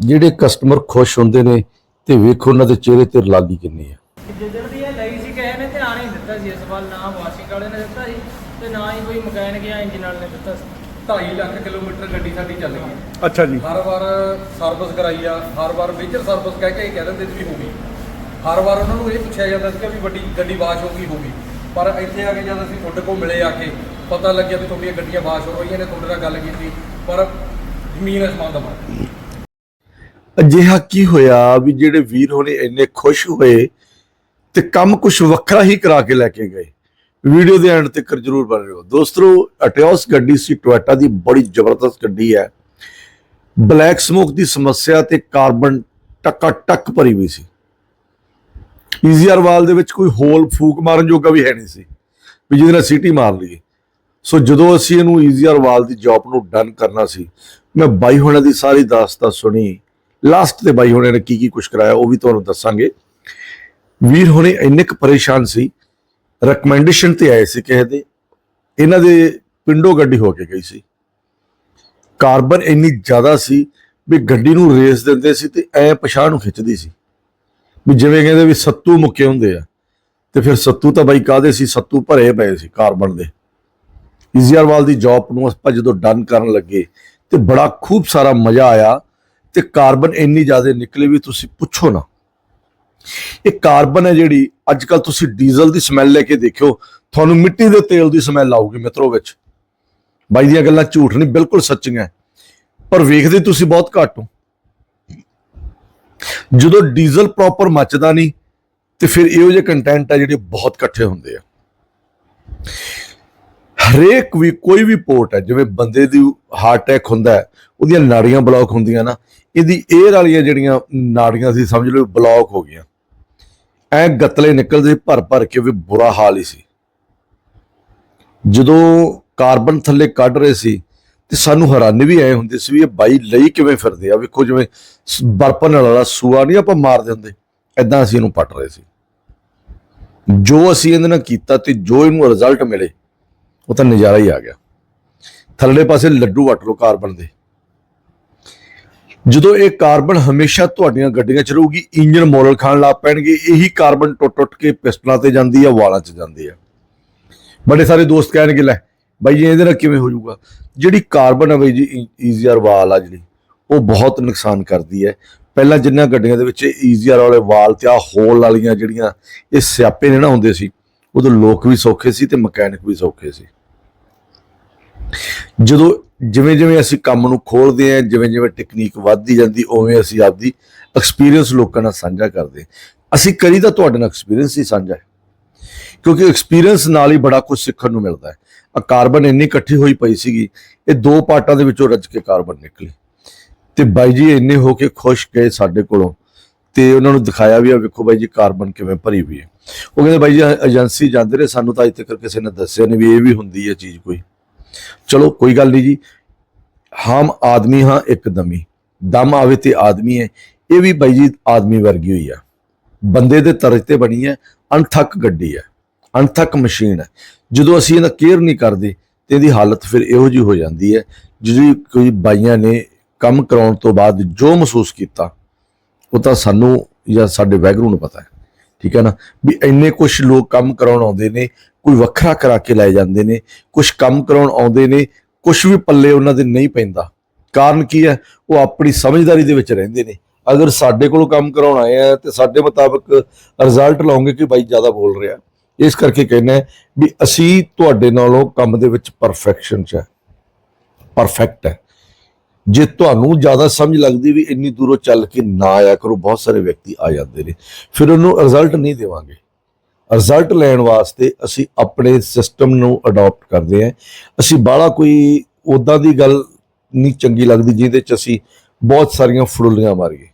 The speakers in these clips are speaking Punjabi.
ਜਿਹੜੇ ਕਸਟਮਰ ਖੁਸ਼ ਹੁੰਦੇ ਨੇ ਤੇ ਵੇਖੋ ਉਹਨਾਂ ਦੇ ਚਿਹਰੇ ਤੇ ਲਾਲੀ ਕਿੰਨੀ ਹੈ ਜਿੱਦਣ ਦੀ ਇਹ ਲਈ ਸੀ ਕਿਸੇ ਨੇ ਧਿਆਨ ਹੀ ਨਹੀਂ ਦਿੱਤਾ ਸੀ ਇਸ ਵੱਲ ਨਾ ਵਾਸ਼ਿੰਗ ਵਾਲੇ ਨੇ ਦਿੱਤਾ ਸੀ ਤੇ ਨਾ ਹੀ ਕੋਈ ਮਕੈਨਿਕ ਜਾਂ ਇੰਜਨ ਵਾਲੇ ਨੇ ਦਿੱਤਾ ਸੀ। 2.5 ਲੱਖ ਕਿਲੋਮੀਟਰ ਗੱਡੀ ਸਾਡੀ ਚੱਲ ਗਈ। ਅੱਛਾ ਜੀ। ਹਰ ਵਾਰ ਸਰਵਿਸ ਕਰਾਈ ਆ ਹਰ ਵਾਰ ਮੇਜਰ ਸਰਵਿਸ ਕਹਿ ਕੇ ਹੀ ਕਹਿ ਦਿੰਦੇ ਸੀ ਵੀ ਹੋ ਗਈ। ਹਰ ਵਾਰ ਉਹਨਾਂ ਨੂੰ ਇਹ ਪੁੱਛਿਆ ਜਾਂਦਾ ਸੀ ਕਿ ਵੀ ਵੱਡੀ ਗੱਡੀ ਵਾਸ਼ ਹੋ ਗਈ ਹੋ ਗਈ। ਪਰ ਇੱਥੇ ਆ ਕੇ ਜਦ ਅਸੀਂ ਤੁਹਾਡੇ ਕੋਲ ਮਿਲੇ ਆ ਕੇ ਪਤਾ ਲੱਗਿਆ ਵੀ ਤੁਹਾਡੀਆਂ ਗੱਡੀਆਂ ਵਾਸ਼ ਹੋ ਰਹੀਆਂ ਨੇ ਤੁਹਾਡੇ ਨਾਲ ਗੱਲ ਕੀਤੀ ਪਰ ਜ਼ਮੀਨ ਅਸਮਾਨ ਦਾ ਫ਼ਰਕ। ਅਜਿਹਾ ਕੀ ਹੋਇਆ ਵੀ ਜਿਹੜੇ ਵੀਰ ਹੋਣੇ ਇੰਨੇ ਖੁਸ਼ ਹੋਏ ਤੇ ਕੰਮ ਕੁਝ ਵੱਖਰਾ ਹੀ ਕਰਾ ਕੇ ਲੈ ਕੇ ਗਏ? ਵੀਡੀਓ ਦੇ ਐਂਡ ਤੱਕ ਜਰੂਰ ਬਣ ਰਹੋ। ਦੋਸਤੋ ਅਟਿਓਸ ਗੱਡੀ ਸੀ, ਟੋਇਟਾ ਦੀ ਬੜੀ ਜ਼ਬਰਦਸਤ ਗੱਡੀ ਹੈ। ਬਲੈਕ ਸਮੋਕ ਦੀ ਸਮੱਸਿਆ ਤੇ ਕਾਰਬਨ ਟੱਕਾ ਟੱਕ ਭਰੀ ਹੋਈ ਸੀ। ਈਜ਼ੀਆਰ ਵਾਲ ਦੇ ਵਿੱਚ ਕੋਈ ਹੋਲ ਫੂਕ ਮਾਰਨ ਜੋਗਾ ਵੀ ਹੈ ਨਹੀਂ ਸੀ, ਵੀ ਜਿਹਦੇ ਨਾਲ ਸੀਟੀ ਮਾਰ ਲਈਏ। ਸੋ ਜਦੋਂ ਅਸੀਂ ਇਹਨੂੰ ਈਜ਼ੀਆਰ ਵਾਲ ਦੀ ਜੌਬ ਨੂੰ ਡਨ ਕਰਨਾ ਸੀ, ਮੈਂ ਬਾਈ ਹੋਣਾ ਦੀ ਸਾਰੀ ਦਾਸਤਾਨ ਸੁਣੀ। ਲਾਸਟ ਤੇ ਬਾਈ ਹੋਣੇ ਨੇ ਕੀ ਕੀ ਕੁਛ ਕਰਾਇਆ, ਉਹ ਵੀ ਤੁਹਾਨੂੰ ਦੱਸਾਂਗੇ। ਵੀਰ ਹੋਣੇ ਇੰਨੇ ਕੁ ਪਰੇਸ਼ਾਨ ਸੀ ਰეკਮੈਂਡੇਸ਼ਨ ਤੇ ਆਏ ਸੀ ਕਿਸੇ ਦੇ, ਇਹਨਾਂ ਦੇ ਪਿੰਡੋ ਗੱਡੀ ਹੋ ਕੇ ਗਈ ਸੀ। ਕਾਰਬਨ ਇੰਨੀ ਜ਼ਿਆਦਾ ਸੀ ਵੀ ਗੱਡੀ ਨੂੰ ਰੇਸ ਦਿੰਦੇ ਸੀ ਤੇ ਐ ਪਛਾਣ ਨੂੰ ਖਿੱਚਦੀ ਸੀ। ਵੀ ਜਿਵੇਂ ਕਹਿੰਦੇ ਵੀ ਸੱਤੂ ਮੁੱਕੇ ਹੁੰਦੇ ਆ, ਤੇ ਫਿਰ ਸੱਤੂ ਤਾਂ ਬਾਈ ਕਾਦੇ ਸੀ? ਸੱਤੂ ਭਰੇ ਪਏ ਸੀ ਕਾਰਬਨ ਦੇ। ਈਜ਼ੀਆਰਵਾਲ ਦੀ ਜੌਬ ਨੂੰ ਆਪਾਂ ਜਦੋਂ ਡਨ ਕਰਨ ਲੱਗੇ ਤੇ ਬੜਾ ਖੂਬ ਸਾਰਾ ਮਜ਼ਾ ਆਇਆ। ਤੇ ਕਾਰਬਨ ਇੰਨੀ ਜ਼ਿਆਦਾ ਨਿਕਲੇ ਵੀ ਤੁਸੀਂ ਪੁੱਛੋ ਨਾ। ਇਹ ਕਾਰਬਨ ਹੈ ਜਿਹੜੀ ਅੱਜ ਕੱਲ ਤੁਸੀਂ ਡੀਜ਼ਲ ਦੀ ਸਮੈਲ ਲੈ ਕੇ ਦੇਖਿਓ, ਤੁਹਾਨੂੰ ਮਿੱਟੀ ਦੇ ਤੇਲ ਦੀ ਸਮੈਲ ਆਊਗੀ ਮਿੱਤਰੋ ਵਿੱਚ। ਬਾਈ ਦੀਆਂ ਗੱਲਾਂ ਝੂਠ ਨਹੀਂ, ਬਿਲਕੁਲ ਸੱਚੀਆਂ। ਪਰ ਵੇਖਦੇ ਤੁਸੀਂ ਬਹੁਤ ਘੱਟ ਹੋ। ਜਦੋਂ ਡੀਜ਼ਲ ਪ੍ਰੋਪਰ ਮੱਚਦਾ ਨਹੀਂ, ਤੇ ਫਿਰ ਇਹੋ ਜਿਹੇ ਕੰਟੈਂਟ ਆ ਜਿਹੜੇ ਬਹੁਤ ਇਕੱਠੇ ਹੁੰਦੇ ਆ। ਹਰੇਕ ਵੀ ਕੋਈ ਵੀ ਪੋਰਟ ਹੈ, ਜਿਵੇਂ ਬੰਦੇ ਦੀ ਹਾਰਟ ਅਟੈਕ ਹੁੰਦਾ ਹੈ, ਉਹਦੀਆਂ ਨਾੜੀਆਂ ਬਲੌਕ ਹੁੰਦੀਆਂ ਨਾ, ਇਹਦੀ 에ਅਰ ਵਾਲੀਆਂ ਜਿਹੜੀਆਂ ਨਾੜੀਆਂ ਸੀ, ਸਮਝ ਲਓ ਬਲੌਕ ਹੋ ਗਈਆਂ। ਐ ਗੱਤਲੇ ਨਿਕਲਦੇ, ਭਰ ਭਰ ਕੇ ਵੀ ਬੁਰਾ ਹਾਲ ਹੀ ਸੀ। ਜਦੋਂ ਕਾਰਬਨ ਥੱਲੇ ਕੱਢ ਰਹੇ ਸੀ, ਤੇ ਸਾਨੂੰ ਹੈਰਾਨੀ ਵੀ ਐ ਹੁੰਦੀ ਸੀ ਵੀ ਇਹ ਬਾਈ ਲਈ ਕਿਵੇਂ ਫਿਰਦੇ ਆ? ਵੇਖੋ ਜਿਵੇਂ ਸ- ਬਰਪਨ ਵਾਲਾ ਸੂਆ ਨਹੀਂ ਆਪਾਂ ਮਾਰਦੇ ਹੁੰਦੇ ਐਦਾਂ ਅਸੀਂ ਇਹਨੂੰ ਪੱਟ ਰਹੇ ਸੀ। ਜੋ ਅਸੀਂ ਇਹਦੇ ਨਾਲ ਕੀਤਾ ਤੇ ਜੋ ਇਹਨੂੰ ਰਿਜ਼ਲਟ ਮਿਲੇ ਉਹ ਤਾਂ ਨਜ਼ਾਰਾ ਹੀ ਆ ਗਿਆ। ਥੱਲੇ ਪਾਸੇ ਲੱਡੂ ਵੱਟ ਲੋ ਕਾਰਬਨ ਦੇ। ਜਦੋਂ ਇਹ ਕਾਰਬਨ ਹਮੇਸ਼ਾ ਤੁਹਾਡੀਆਂ ਗੱਡੀਆਂ ਚ ਰਹੂਗੀ ਇੰਜਨ ਮੋਰਲ ਖਾਣ ਲੱਗ ਪੈਣਗੇ, ਇਹੀ ਕਾਰਬਨ ਟੁੱਟ ਟੁੱਟ ਕੇ ਪਿਸਟਲਾਂ ਤੇ ਜਾਂਦੀ ਆ, ਵਾਲਾਂ 'ਚ ਜਾਂਦੀ ਆ। ਬੜੇ ਸਾਰੇ ਦੋਸਤ ਕਹਿਣਗੇ, ਲੈ ਬਾਈ ਜੀ, ਇਹਦੇ ਨਾਲ ਕਿਵੇਂ ਹੋ ਜਾਊਗਾ? ਜਿਹੜੀ ਕਾਰਬਨ ਆ ਬਈ ਜੀ ਈਜ਼ੀਆਰ ਵਾਲ ਆ ਜਿਹੜੀ, ਉਹ ਬਹੁਤ ਨੁਕਸਾਨ ਕਰਦੀ ਹੈ। ਪਹਿਲਾਂ ਜਿੰਨਾਂ ਗੱਡੀਆਂ ਦੇ ਵਿੱਚ ਈਜ਼ੀਆਰ ਵਾਲੇ ਵਾਲ ਤੇ ਆ ਹੋਲ ਵਾਲੀਆਂ ਜਿਹੜੀਆਂ, ਇਹ ਸਿਆਪੇ ਨੇ ਨਾ ਹੁੰਦੇ ਸੀ, ਉਦੋਂ ਲੋਕ ਵੀ ਸੌਖੇ ਸੀ ਤੇ ਮਕੈਨਿਕ ਵੀ ਸੌਖੇ ਸੀ। ਜਦੋਂ ਜਿਵੇਂ ਜਿਵੇਂ ਅਸੀਂ ਕੰਮ ਨੂੰ ਖੋਲਦੇ ਆਂ ਜਿਵੇਂ ਜਿਵੇਂ ਟੈਕਨੀਕ ਵੱਧਦੀ ਜਾਂਦੀ, ਉਵੇਂ ਅਸੀਂ ਆਪਦੀ ਐਕਸਪੀਰੀਅੰਸ ਲੋਕਾਂ ਨਾਲ ਸਾਂਝਾ ਕਰਦੇ ਅਸੀਂ ਕਰੀ ਤਾਂ ਤੁਹਾਡੇ ਨਾਲ ਐਕਸਪੀਰੀਅੰਸ ਹੀ ਸਾਂਝਾ ਕਿਉਂਕਿ ਐਕਸਪੀਰੀਅੰਸ ਨਾਲ ਹੀ ਬੜਾ ਕੁਝ ਸਿੱਖਣ ਨੂੰ ਮਿਲਦਾ ਹੈ। ਆ ਕਾਰਬਨ ਇੰਨੀ ਇਕੱਠੀ ਹੋਈ ਪਈ ਸੀਗੀ, ਇਹ ਦੋ ਪਾਰਟਾਂ ਦੇ ਵਿੱਚੋਂ ਰੱਜ ਕੇ ਕਾਰਬਨ ਨਿਕਲੀ। ਤੇ ਬਾਈ ਜੀ ਇੰਨੇ ਹੋ ਕੇ ਖੁਸ਼ ਗਏ ਸਾਡੇ ਕੋਲੋਂ, ਤੇ ਉਹਨਾਂ ਨੂੰ ਦਿਖਾਇਆ ਵੀ ਆ, ਵੇਖੋ ਬਾਈ ਜੀ ਕਾਰਬਨ ਕਿਵੇਂ ਭਰੀ ਹੋਈ ਹੈ। ਉਹ ਕਹਿੰਦੇ ਬਾਈ ਜੀ, ਏਜੰਸੀ ਜਾਂਦੇ ਰਹੇ, ਸਾਨੂੰ ਤਾਂ ਅਜੇ ਤੱਕ ਕਿਸੇ ਨੇ ਦੱਸਿਆ ਨਹੀਂ ਵੀ ਇਹ ਵੀ ਹੁੰਦੀ ਹੈ ਚੀਜ਼ ਕੋਈ। ਚਲੋ, ਕੋਈ ਗੱਲ ਨਹੀਂ ਜੀ। ਹਮ ਆਦਮੀ ਹਾਂ ਇੱਕਦਮੀ ਦਮ। ਆਵੇ ਤੇ ਆਦਮੀ ਹੈ। ਇਹ ਵੀ ਬਾਈ ਜੀ ਆਦਮੀ ਵਰਗੀ ਹੋਈ ਆ। ਬੰਦੇ ਦੇ ਤਰਜ ਤੇ ਬਣੀ ਹੈ, ਅਣਥੱਕ ਗੱਡੀ ਹੈ। ਅਣਥੱਕ ਮਸ਼ੀਨ ਹੈ। ਜਦੋਂ ਅਸੀਂ ਇਹਦਾ ਕੇਅਰ ਨਹੀਂ ਕਰਦੇ, ਤੇ ਇਹਦੀ ਹਾਲਤ ਫਿਰ ਇਹੋ ਜਿਹੀ ਹੋ ਜਾਂਦੀ ਹੈ, ਜਿਹੜੀ ਕੋਈ ਬਾਈਆਂ ਨੇ ਕੰਮ ਕਰਾਉਣ ਤੋਂ ਬਾਅਦ ਜੋ ਮਹਿਸੂਸ ਕੀਤਾ, ਉਹ ਤਾਂ ਸਾਨੂੰ ਜਾਂ ਸਾਡੇ ਵੈਗਰੂ ਨੂੰ ਪਤਾ ਹੈ। ਠੀਕ ਹੈ ਨਾ? ਵੀ ਇੰਨੇ ਕੁਝ ਲੋਕ ਕੰਮ ਕਰਾਉਣ ਆਉਂਦੇ ਨੇ ਕੋਈ ਵੱਖਰਾ ਕਰਾ ਕੇ ਲੈ ਜਾਂਦੇ ਨੇ ਕੁਝ ਕੰਮ ਕਰਾਉਣ ਆਉਂਦੇ ਨੇ ਕੁਝ ਵੀ ਪੱਲੇ ਉਹਨਾਂ ਦੇ ਨਹੀਂ ਪੈਂਦਾ। ਕਾਰਨ ਕੀ ਹੈ? ਉਹ ਆਪਣੀ ਸਮਝਦਾਰੀ ਦੇ ਵਿੱਚ ਰਹਿੰਦੇ ਨੇ। ਅਗਰ ਸਾਡੇ ਕੋਲੋਂ ਕੰਮ ਕਰਾਉਣ ਆਏ ਆ ਤੇ ਸਾਡੇ ਮੁਤਾਬਕ ਰਿਜ਼ਲਟ ਲਾਉਂਗੇ ਕਿ ਬਾਈ ਜ਼ਿਆਦਾ ਬੋਲ ਰਿਹਾ। ਇਸ ਕਰਕੇ ਕਹਿੰਦੇ ਵੀ ਅਸੀਂ ਤੁਹਾਡੇ ਨਾਲੋਂ ਕੰਮ ਦੇ ਵਿੱਚ ਪਰਫੈਕਸ਼ਨ ਚ ਹੈ। ਪਰਫੈਕਟ ਹੈ। ਜੇ ਤੁਹਾਨੂੰ ਜ਼ਿਆਦਾ ਸਮਝ ਲੱਗਦੀ ਵੀ ਇੰਨੀ ਦੂਰੋਂ ਚੱਲ ਕੇ ਨਾ ਆਇਆ ਕਰੋ, ਬਹੁਤ ਸਾਰੇ ਵਿਅਕਤੀ ਆ ਜਾਂਦੇ ਨੇ। ਫਿਰ ਉਹਨੂੰ ਰਿਜ਼ਲਟ ਨਹੀਂ ਦੇਵਾਂਗੇ। ਰਿਜ਼ਲਟ ਲੈਣ ਵਾਸਤੇ ਅਸੀਂ ਆਪਣੇ ਸਿਸਟਮ ਨੂੰ ਅਡਾਪਟ ਕਰਦੇ ਹਾਂ। ਅਸੀਂ ਬਾਹਲਾ ਕੋਈ ਉਦਾਂ ਦੀ ਗੱਲ ਨਹੀਂ ਚੰਗੀ ਲੱਗਦੀ ਜਿਹਦੇ ਚ ਅਸੀਂ ਬਹੁਤ ਸਾਰੀਆਂ ਫੜੁੱਲੀਆਂ ਮਾਰੀਏ।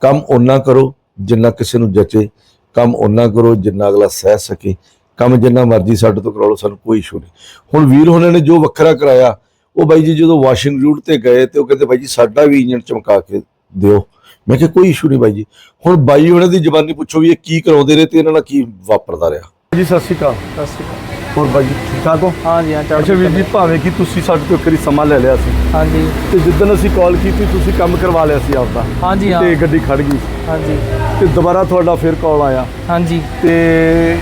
ਕੰਮ ਓਨਾ ਕਰੋ ਜਿੰਨਾ ਕਿਸੇ ਨੂੰ ਜਚੇ, ਕੰਮ ਓਨਾ ਕਰੋ ਜਿੰਨਾ ਅਗਲਾ ਸਹਿ ਸਕੇ। ਕੰਮ ਜਿੰਨਾ ਮਰਜ਼ੀ ਸਾਡੇ ਤੋਂ ਕਰਾ ਲਓ, ਸਾਨੂੰ ਕੋਈ ਇਸ਼ੂ ਨਹੀਂ। ਹੁਣ ਵੀਰ ਹੋਣਾ ਨੇ ਜੋ ਵੱਖਰਾ ਕਰਾਇਆ, ਉਹ ਬਾਈ ਜੀ ਜਦੋਂ ਵਾਸ਼ਿੰਗ ਰੂਟ ਤੇ ਗਏ ਤੇ ਉਹ ਕਹਿੰਦੇ ਬਾਈ ਜੀ ਸਾਡਾ ਵੀ ਇੰਜਨ ਚਮਕਾ ਕੇ ਦਿਓ। ਮੈਂ ਕਿਹਾ ਕੋਈ ਇਸ਼ੂ ਨਹੀਂ ਬਾਈ ਜੀ। ਹੁਣ ਬਾਈ ਉਹਨਾਂ ਦੀ ਜ਼ਬਾਨੀ ਪੁੱਛੋ ਵੀ ਇਹ ਕੀ ਕਰਾਉਂਦੇ ਰਹੇ ਤੇ ਇਹਨਾਂ ਨਾਲ ਕੀ ਵਾਪਰਦਾ ਰਿਹਾ। ਜੀ ਸਤਿ ਸ਼੍ਰੀ ਅਕਾਲ। ਸਤਿ ਸ਼੍ਰੀ ਅਕਾਲ। ਹੋਰ ਬਾਈ ਜੀ ਠੀਕ ਠਾਕ ਹੋ? ਹਾਂਜੀ ਹਾਂ ਅੱਛਾ ਵੀਰ ਜੀ ਭਾਵੇਂ ਕਿ ਤੁਸੀਂ ਸਾਡੇ ਤੋਂ ਇੱਕ ਵਾਰੀ ਸਮਾਂ ਲੈ ਲਿਆ ਸੀ। ਹਾਂਜੀ। ਤੇ ਜਿੱਦਣ ਅਸੀਂ ਕਾਲ ਕੀਤੀ ਤੁਸੀਂ ਕੰਮ ਕਰਵਾ ਲਿਆ ਸੀ ਆਪਦਾ। ਹਾਂਜੀ ਹਾਂ। ਤੇ ਗੱਡੀ ਖੜ ਗਈ। ਹਾਂਜੀ। ਤੇ ਦੁਬਾਰਾ ਤੁਹਾਡਾ ਫਿਰ ਕਾਲ ਆਇਆ। ਹਾਂਜੀ। ਤੇ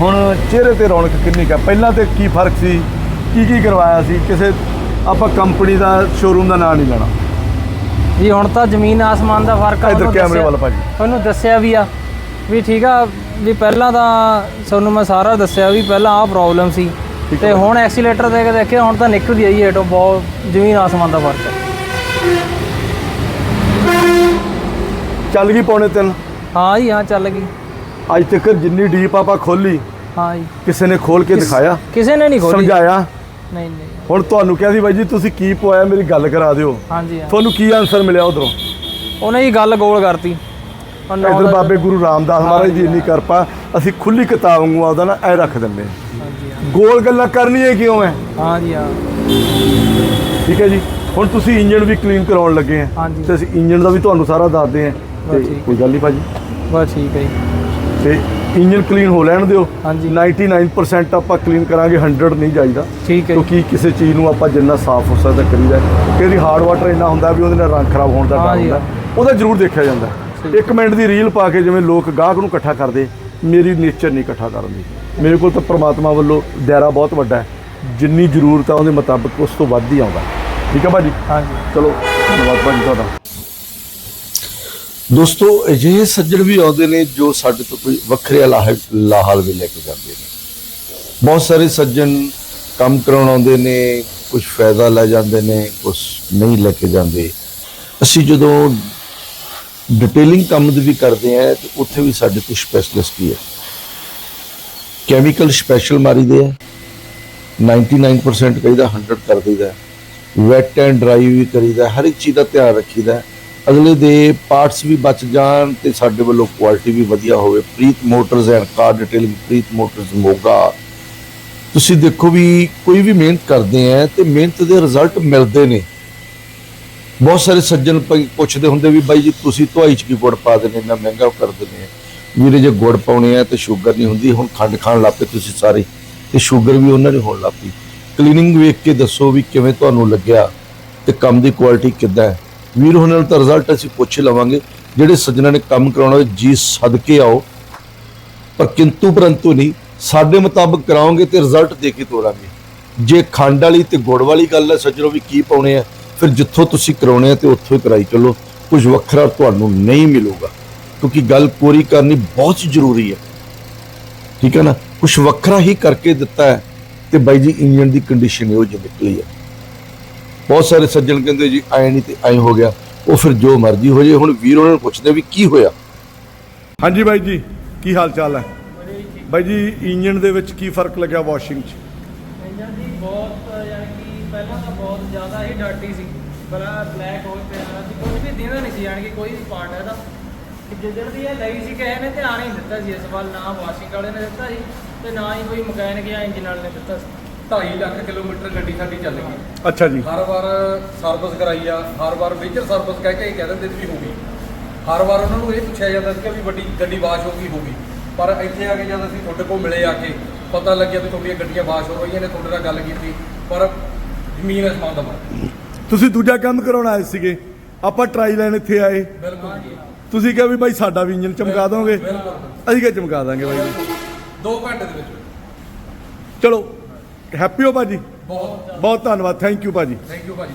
ਹੁਣ ਚਿਹਰੇ ਤੇ ਰੌਣਕ ਕਿੰਨੀ ਕਾ ਪਹਿਲਾਂ ਤੇ ਕੀ ਫ਼ਰਕ ਸੀ? ਕੀ ਕੀ ਕਰਵਾਇਆ ਸੀ? ਕਿਸੇ ਆਪਾਂ ਕੰਪਨੀ ਦਾ ਸ਼ੋਰੂਮ ਦਾ ਨਾਂ ਨਹੀਂ ਲੈਣਾ। ਜੀ ਹੁਣ ਤਾਂ ਜ਼ਮੀਨ ਆਸਮਾਨ ਦਾ ਫ਼ਰਕ ਆ ਇੱਧਰ ਉਹਨੂੰ ਕੈਮਰੇ ਦੱਸਿਆ- ਵੱਲ ਭਾਜੀ। ਉਹਨੂੰ ਦੱਸਿਆ ਵੀ ਆ ਵੀ ਠੀਕ ਆ ਵੀ ਪਹਿਲਾਂ ਤਾਂ ਤੁਹਾਨੂੰ ਮੈਂ ਸਾਰਾ ਦੱਸਿਆ ਵੀ ਪਹਿਲਾਂ ਆਹ ਪ੍ਰੋਬਲਮ ਸੀ। ਠੀਕ ਤੇ। ਹੁਣ ਐਕਸੀਲੇਟਰ ਦੇ ਕੇ ਦੇਖਿਆ ਹੁਣ ਤਾਂ ਨਿਕਲਦੀ ਆਈ ਹੇਠੋਂ ਬਹੁਤ ਜ਼ਮੀਨ ਆਸਮਾਨ ਦਾ ਫ਼ਰਕ ਹੈ ਚੱਲ ਗਈ ਪੌਣੇ ਤਿੰਨ। ਹਾਂ ਜੀ ਹਾਂ ਚੱਲ ਗਈ। ਅੱਜ ਤੱਕ ਜਿੰਨੀ ਡੀਪ ਆਪਾਂ ਖੋਲੀ ਹਾਂ ਜੀ। ਕਿਸੇ ਨੇ ਖੋਲ ਕੇ ਦਿਖਾਇਆ? ਕਿਸੇ ਨੇ ਨਹੀਂ ਖੋਲੀ ਸਮਝਾਇਆ? ਨਹੀਂ ਨਹੀਂ। ਹੁਣ ਤੁਹਾਨੂੰ ਕਿਹਾ ਸੀ ਬਾਈ ਜੀ ਤੁਸੀਂ ਕੀ ਪਵਾਇਆ ਮੇਰੀ ਗੱਲ ਕਰਾ ਦਿਓ। ਹਾਂਜੀ ਹਾਂ ਤੁਹਾਨੂੰ ਕੀ ਆਨਸਰ ਮਿਲਿਆ ਉਧਰੋਂ? ਉਹਨੇ ਜੀ ਗੱਲ ਗੋਲ ਕਰਤੀ। ਇਧਰ ਬਾਬੇ ਗੁਰੂ ਰਾਮਦਾਸ ਮਹਾਰਾਜ ਦੀ ਇੰਨੀ ਕਿਰਪਾ ਅਸੀਂ ਖੁੱਲੀ ਕਿਤਾਬ ਵਾਂਗੂ ਆਪਦਾ ਨਾ ਐ ਰੱਖ ਦਿੰਦੇ ਹਾਂ। ਹਾਂਜੀ ਹਾਂ। ਗੋਲ ਗੱਲਾਂ ਕਰਨੀਆਂ ਕਿਉਂ ਹੈ ਹਾਂਜੀ ਹਾਂ। ਠੀਕ ਹੈ ਜੀ। ਹੁਣ ਤੁਸੀਂ ਇੰਜਨ ਵੀ ਕਲੀਨ ਕਰਾਉਣ ਲੱਗੇ ਆ। ਤੇ ਅਸੀਂ ਇੰਜਨ ਦਾ ਵੀ ਤੁਹਾਨੂੰ ਸਾਰਾ ਦੱਸਦੇ ਆ। ਤੇ। ਕੋਈ ਗੱਲ ਨਹੀਂ ਭਾਜੀ। ਬਸ ਠੀਕ ਹੈ ਜੀ। ਤੇ ਇੰਜਨ ਕਲੀਨ ਹੋ ਲੈਣ ਦਿਓ। ਹਾਂਜੀ। 99% ਆਪਾਂ ਕਲੀਨ ਕਰਾਂਗੇ 100 ਨਹੀਂ ਜਾਈਦਾ। ਠੀਕ ਹੈ ਕਿਉਂਕਿ ਕਿਸੇ ਚੀਜ਼ ਨੂੰ ਆਪਾਂ ਜਿੰਨਾ ਸਾਫ਼ ਹੋ ਸਕਦਾ ਕਰੀਦਾ ਕਿਉਂਕਿ ਹਾਰਡ ਵਾਟਰ ਇੰਨਾ ਹੁੰਦਾ ਵੀ ਉਹਦੇ ਨਾਲ ਰੰਗ ਖਰਾਬ ਹੋਣ ਦਾ ਡਰ। ਹੁੰਦਾ। ਉਹਦਾ ਜ਼ਰੂਰ ਦੇਖਿਆ ਜਾਂਦਾ। ਇੱਕ ਮਿੰਟ ਦੀ ਰੀਲ ਪਾ ਕੇ ਜਿਵੇਂ ਲੋਕ ਗਾਹਕ ਨੂੰ ਇਕੱਠਾ ਕਰਦੇ ਮੇਰੀ ਨੇਚਰ ਨਹੀਂ ਇਕੱਠਾ ਕਰਨ ਦੀ। ਮੇਰੇ ਕੋਲ ਤਾਂ ਪ੍ਰਮਾਤਮਾ ਵੱਲੋਂ ਦਾਇਰਾ ਬਹੁਤ ਵੱਡਾ ਹੈ। ਜਿੰਨੀ ਜ਼ਰੂਰਤ ਆ ਉਹਦੇ ਮੁਤਾਬਕ ਉਸ ਤੋਂ ਵੱਧ ਹੀ ਆਉਂਦਾ। ਠੀਕ ਹੈ ਭਾਜੀ? ਹਾਂਜੀ ਚਲੋ ਧੰਨਵਾਦ ਭਾਜੀ ਤੁਹਾਡਾ। ਦੋਸਤੋ, ਅਜਿਹੇ ਸੱਜਣ ਵੀ ਆਉਂਦੇ ਨੇ ਜੋ ਸਾਡੇ ਤੋਂ ਕੋਈ ਵੱਖਰੇ ਲਾਹ ਲਾਹਲ ਵੀ ਲੈ ਕੇ ਜਾਂਦੇ ਨੇ। ਬਹੁਤ ਸਾਰੇ ਸੱਜਣ ਕੰਮ ਕਰਾਉਣ ਆਉਂਦੇ ਨੇ ਕੁਝ ਫਾਇਦਾ ਲੈ ਜਾਂਦੇ ਨੇ ਕੁਝ ਨਹੀਂ ਲੈ ਕੇ ਜਾਂਦੇ। ਅਸੀਂ ਜਦੋਂ ਡਿਟੇਲਿੰਗ ਕੰਮ ਦੀ ਵੀ ਕਰਦੇ ਆ ਤੇ ਉੱਥੇ ਵੀ ਸਾਡੇ ਕੋਲ ਸਪੈਸ਼ਲਿਸਟ ਵੀ ਹੈ। ਕੈਮੀਕਲ ਸਪੈਸ਼ਲ ਮਾਰੀਦੇ ਆ। 99% ਕਹੀਦਾ 100 ਕਰ ਦਈਦਾ। ਵੈਟ ਐਂਡ ਡਰਾਈ ਵੀ ਕਰੀਦਾ, ਹਰ ਇੱਕ ਚੀਜ਼ ਦਾ ਧਿਆਨ ਰੱਖੀਦਾ। ਅਗਲੇ ਦੇ ਪਾਰਟਸ ਵੀ ਬਚ ਜਾਣ ਤੇ ਸਾਡੇ ਵੱਲੋਂ ਕੁਆਲਿਟੀ ਵੀ ਵਧੀਆ ਹੋਵੇ। Preet motors and car detailing Preet motors Moga. ਤੁਸੀਂ ਦੇਖੋ ਵੀ ਕੋਈ ਵੀ ਮਿਹਨਤ ਕਰਦੇ ਆ ਤੇ ਮਿਹਨਤ ਦੇ ਰਿਜ਼ਲਟ ਮਿਲਦੇ ਨੇ। ਬਹੁਤ ਸਾਰੇ ਸੱਜਣ ਪ- ਪੁੱਛਦੇ ਹੁੰਦੇ ਵੀ ਬਾਈ ਜੀ ਤੁਸੀਂ ਧੁਆਈ ਚ ਕੀ ਗੁੜ ਪਾ ਦਿੰਦੇ ਇੰਨਾ ਮਹਿੰਗਾ ਕਰ ਦਿੰਦੇ ਆ ਵੀਰੇ ਜੇ ਗੁੜ ਪਾਉਣੇ ਆ ਤੇ ਸ਼ੂਗਰ ਨਹੀਂ ਹੁੰਦੀ, ਹੁਣ ਖੰਡ ਖਾਣ ਲੱਗ ਪਏ ਤੁਸੀਂ ਸਾਰੇ। ਤੇ ਸ਼ੂਗਰ ਵੀ ਉਹਨਾਂ ਨੇ ਹੋਣ ਲੱਗ ਪਈ। ਕਲੀਨਿੰਗ ਵੇਖ ਕੇ ਦੱਸੋ ਵੀ ਕਿਵੇਂ ਤੁਹਾਨੂੰ ਲੱਗਿਆ ਤੇ ਕੰਮ ਦੀ ਕੁਆਲਿਟੀ ਕਿੱਦਾਂ ਹੈ। ਵੀਰ ਹੁਣ ਨਾਲ ਤਾਂ ਰਿਜ਼ਲਟ ਅਸੀਂ ਪੁੱਛ ਲਵਾਂਗੇ ਜਿਹੜੇ ਸੱਜਣਾਂ ਨੇ ਕੰਮ ਕਰਾਉਣਾ ਹੋਵੇ, ਜੀ ਸਦਕੇ ਆਓ। ਪਰ ਕਿੰਤੂ ਪਰੰਤੂ ਨਹੀਂ ਸਾਡੇ ਮੁਤਾਬਕ ਕਰਾਓਗੇ ਤੇ ਰਿਜ਼ਲਟ ਦੇ ਕੇ ਤੋਰਾਂਗੇ। ਜੇ ਖੰਡ ਵਾਲੀ ਤੇ ਗੁੜ ਵਾਲੀ ਗੱਲ ਹੈ ਸੱਜਣੋ ਵੀ ਕੀ ਪਾਉਣੇ ਆ ਫਿਰ ਜਿੱਥੋਂ ਤੁਸੀਂ ਕਰਾਉਣੇ ਆ ਤੇ ਉੱਥੋਂ ਹੀ ਕਰਾਈ ਚੱਲੋ। ਕੁਝ ਵੱਖਰਾ ਤੁਹਾਨੂੰ ਨਹੀਂ ਮਿਲੂਗਾ ਕਿਉਂਕਿ ਗੱਲ ਪੂਰੀ ਕਰਨੀ ਬਹੁਤ ਜ਼ਰੂਰੀ ਹੈ। ਠੀਕ ਹੈ ਨਾ? ਕੁਝ ਵੱਖਰਾ ਹੀ ਕਰਕੇ ਦਿੱਤਾ ਹੈ ਤੇ ਬਾਈ ਜੀ ਇੰਜਨ ਦੀ ਕੰਡੀਸ਼ਨ ਇਹੋ ਜਿਹੀ ਨਿਕਲੀ ਹੈ। ਬਹੁਤ ਸਾਰੇ ਸੱਜਣ ਕਹਿੰਦੇ ਜੀ ਐ ਨਹੀਂ ਤੇ ਐ ਹੋ ਗਿਆ। ਉਹ ਫਿਰ ਜੋ ਮਰਜ਼ੀ ਹੋ ਜੇ ਹੁਣ ਵੀਰ ਉਹਨਾਂ ਨੂੰ ਪੁੱਛਦੇ ਵੀ ਕੀ ਹੋਇਆ? ਹਾਂਜੀ ਬਾਈ ਜੀ ਕੀ ਹਾਲ ਚਾਲ ਹੈ? ਬਾਈ ਜੀ ਇੰਜਨ ਦੇ ਵਿੱਚ ਕੀ ਫ਼ਰਕ ਲੱਗਿਆ ਵਾਸ਼ਿੰਗ 'ਚ? ਇੰਜਨ ਦੀ ਬਹੁਤ ਯਾਨੀ ਕਿ ਪਹਿਲਾਂ ਤਾਂ ਬਹੁਤ ਜ਼ਿਆਦਾ ਹੀ ਡਾਟੀ ਸੀ ਬੜਾ ਬਲੈਕ ਹੋ ਪਿਆ ਸੀ ਕੁਝ ਵੀ ਦਿੰਦਾ ਨਹੀਂ ਸੀ ਯਾਨੀ ਕਿ ਕੋਈ ਵੀ ਪਾਰਟ ਇਹਦਾ। ਕਿ ਜਿੱਦਣ ਦੀ ਇਹ ਲਈ ਸੀ ਕਿਸੇ ਨੇ ਧਿਆਨ ਹੀ ਨਹੀਂ ਦਿੱਤਾ ਸੀ ਇਸ ਵੱਲ ਨਾ ਵਾਸ਼ਿੰਗ ਵਾਲੇ ਨੇ ਦਿੱਤਾ ਸੀ ਤੇ ਨਾ ਹੀ ਕੋਈ ਮਕੈਨਿਕ ਜਾਂ ਇੰਜਨ ਵਾਲੇ ਨੇ ਦਿੱਤਾ ਸੀ। 2.5 ਲੱਖ ਕਿਲੋਮੀਟਰ ਗੱਡੀ ਸਾਡੀ ਚੱਲ ਗਈ। ਅੱਛਾ ਜੀ। ਹਰ ਵਾਰ ਸਰਵਿਸ ਕਰਾਈ ਆ ਹਰ ਵਾਰ ਮੇਜਰ ਸਰਵਿਸ ਕਹਿ ਕੇ ਇਹ ਕਹਿ ਦਿੰਦੇ ਸੀ ਵੀ ਹੋ ਗਈ। ਹਰ ਵਾਰ ਉਹਨਾਂ ਨੂੰ ਇਹ ਪੁੱਛਿਆ ਜਾਂਦਾ ਸੀ ਕਿ ਵੀ ਵੱਡੀ ਗੱਡੀ ਵਾਸ਼ ਹੋ ਗਈ ਹੋ ਗਈ। ਪਰ ਇੱਥੇ ਆ ਕੇ ਜਦ ਅਸੀਂ ਤੁਹਾਡੇ ਕੋਲ ਮਿਲੇ ਆ ਕੇ ਪਤਾ ਲੱਗਿਆ ਵੀ ਤੁਹਾਡੀਆਂ ਗੱਡੀਆਂ ਵਾਸ਼ ਹੋ ਰਹੀਆਂ ਨੇ ਤੁਹਾਡੇ ਨਾਲ ਗੱਲ ਕੀਤੀ। ਪਰ ਜ਼ਮੀਨ ਅਸਮਾਨ ਦਾ ਫ਼ਰਕ। ਤੁਸੀਂ ਦੂਜਾ ਕੰਮ ਕਰਾਉਣ ਆਏ ਸੀਗੇ। ਆਪਾਂ ਟਰਾਈ ਲੈਣ ਇੱਥੇ ਆਏ। ਬਿਲਕੁਲ ਤੁਸੀਂ ਕਿਹਾ ਵੀ ਬਾਈ ਸਾਡਾ ਵੀ ਇੰਜਨ ਚਮਕਾ ਦੋਗੇ। ਬਿਲਕੁਲ। ਅਸੀਂ ਕਿਹਾ ਚਮਕਾ ਦਾਂਗੇ ਜੀ। 2 ਘੰਟੇ ਦੇ ਵਿੱਚ। ਚਲੋ। ਹੈਪੀ ਹੋ ਭਾਜੀ? ਬਹੁਤ ਬਹੁਤ ਧੰਨਵਾਦ ਥੈਂਕ ਯੂ ਭਾਜੀ। ਥੈਂਕ ਯੂ ਭਾਜੀ।